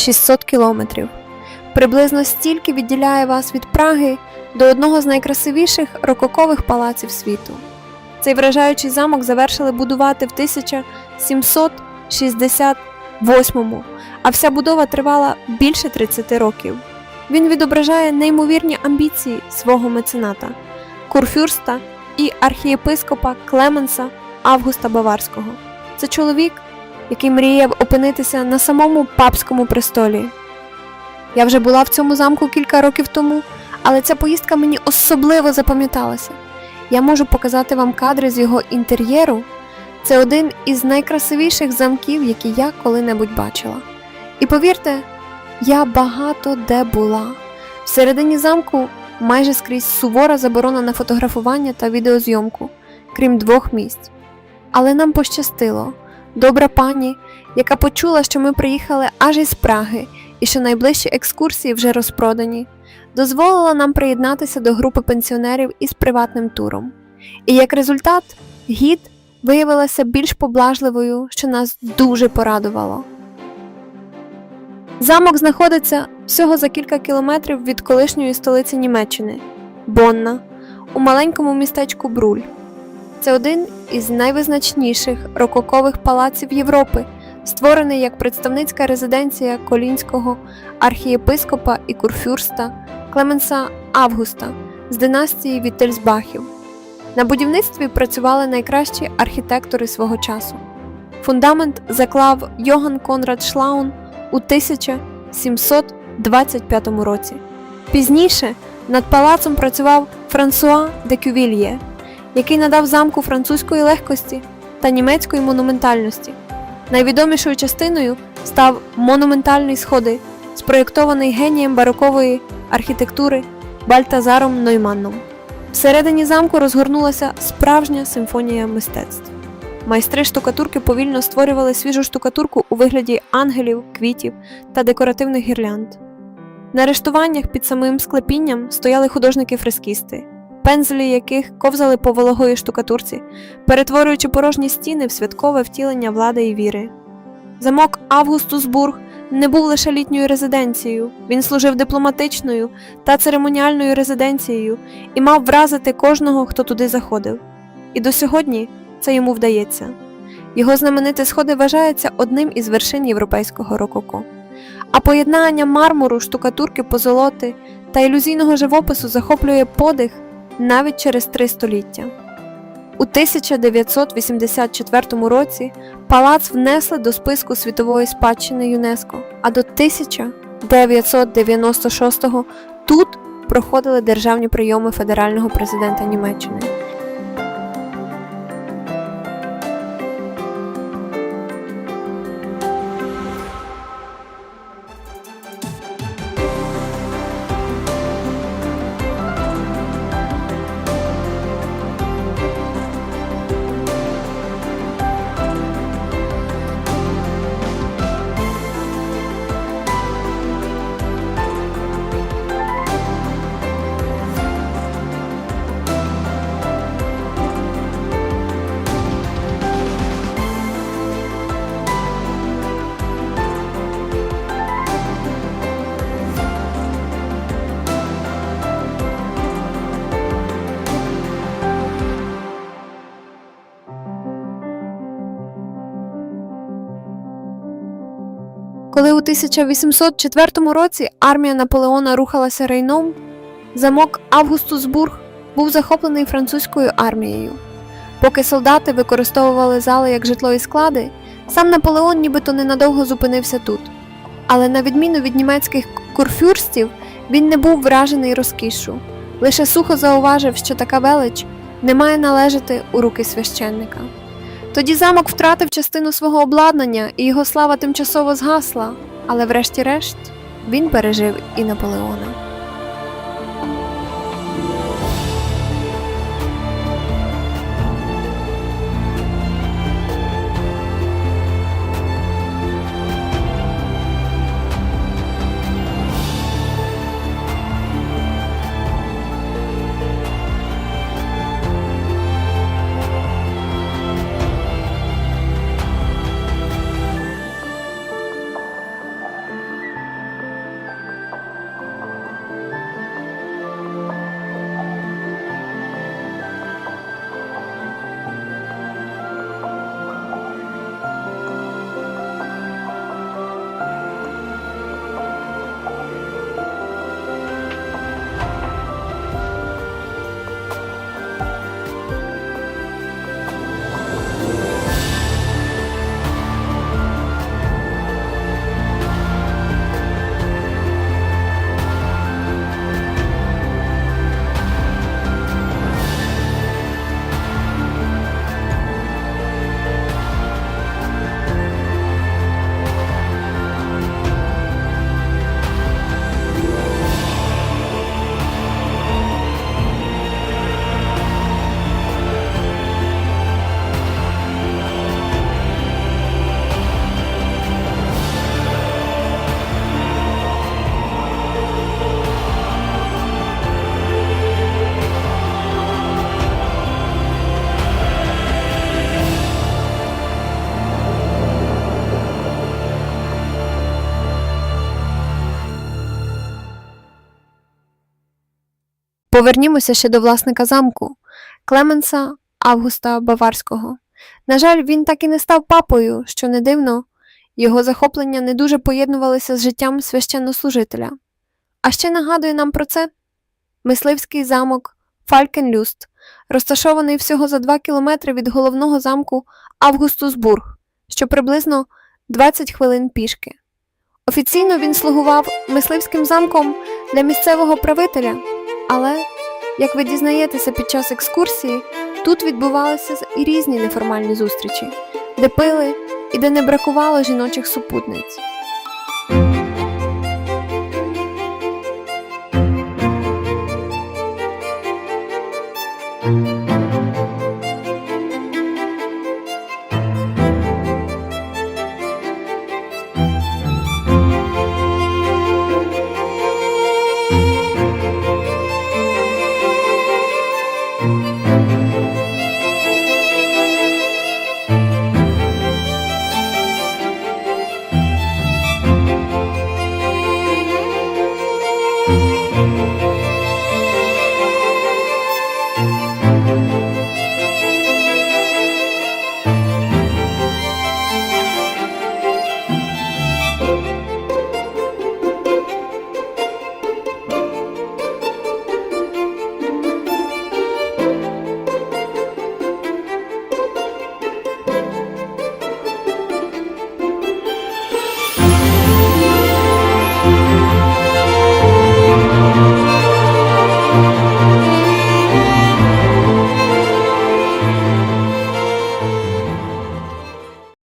600 кілометрів. Приблизно стільки відділяє вас від Праги до одного з найкрасивіших рококових палаців світу. Цей вражаючий замок завершили будувати в 1768-му, а вся будова тривала більше 30 років. Він відображає неймовірні амбіції свого мецената, курфюрста і архієпископа Клеменса Августа Баварського. Це чоловік, який мріяв опинитися на самому папському престолі. Я вже була в цьому замку кілька років тому, але ця поїздка мені особливо запам'яталася. Я можу показати вам кадри з його інтер'єру. Це один із найкрасивіших замків, які я коли-небудь бачила. І повірте, я багато де була. Всередині замку майже скрізь сувора заборона на фотографування та відеозйомку, крім двох місць. Але нам пощастило. Добра пані, яка почула, що ми приїхали аж із Праги і що найближчі екскурсії вже розпродані, дозволила нам приєднатися до групи пенсіонерів із приватним туром. І як результат, гід виявилася більш поблажливою, що нас дуже порадувало. Замок знаходиться всього за кілька кілометрів від колишньої столиці Німеччини Бонна, у маленькому містечку Бруль. Це один із найвизначніших рококових палаців Європи, створений як представницька резиденція колінського архієпископа і курфюрста Клеменса Августа з династії Віттельсбахів. На будівництві працювали найкращі архітектори свого часу. Фундамент заклав Йоган Конрад Шлаун у 1725 році. Пізніше над палацом працював Франсуа де Кювільє, який надав замку французької легкості та німецької монументальності. Найвідомішою частиною став монументальний сходи, спроєктований генієм барокової архітектури Бальтазаром Нойманном. Всередині замку розгорнулася справжня симфонія мистецтв. Майстри штукатурки повільно створювали свіжу штукатурку у вигляді ангелів, квітів та декоративних гірлянд. На рештуваннях під самим склепінням стояли художники-фрескісти, пензлі яких ковзали по вологої штукатурці, перетворюючи порожні стіни в святкове втілення влади і віри. Замок Августусбург не був лише літньою резиденцією, він служив дипломатичною та церемоніальною резиденцією і мав вразити кожного, хто туди заходив. І до сьогодні це йому вдається. Його знамените сходи вважаються одним із вершин європейського рококо. А поєднання мармуру, штукатурки, позолоти та ілюзійного живопису захоплює подих навіть через три століття. У 1984 році палац внесли до списку світової спадщини ЮНЕСКО, а до 1996-го тут проходили державні прийоми федерального президента Німеччини. Коли у 1804 році армія Наполеона рухалася Рейном, замок Августусбург був захоплений французькою армією. Поки солдати використовували зали як житлові склади, сам Наполеон нібито ненадовго зупинився тут. Але на відміну від німецьких курфюрстів, він не був вражений розкішшю, лише сухо зауважив, що така велич не має належати у руки священника. Тоді замок втратив частину свого обладнання, і його слава тимчасово згасла, але врешті-решт він пережив і Наполеона. Повернімося ще до власника замку Клеменса Августа Баварського. На жаль, він так і не став папою, що не дивно, його захоплення не дуже поєднувалися з життям священнослужителя. А ще нагадує нам про це мисливський замок Фалькенлюст, розташований всього за 2 кілометри від головного замку Августусбург, що приблизно 20 хвилин пішки. Офіційно він слугував мисливським замком для місцевого правителя, але, як ви дізнаєтеся під час екскурсії, тут відбувалися і різні неформальні зустрічі, де пили і де не бракувало жіночих супутниць.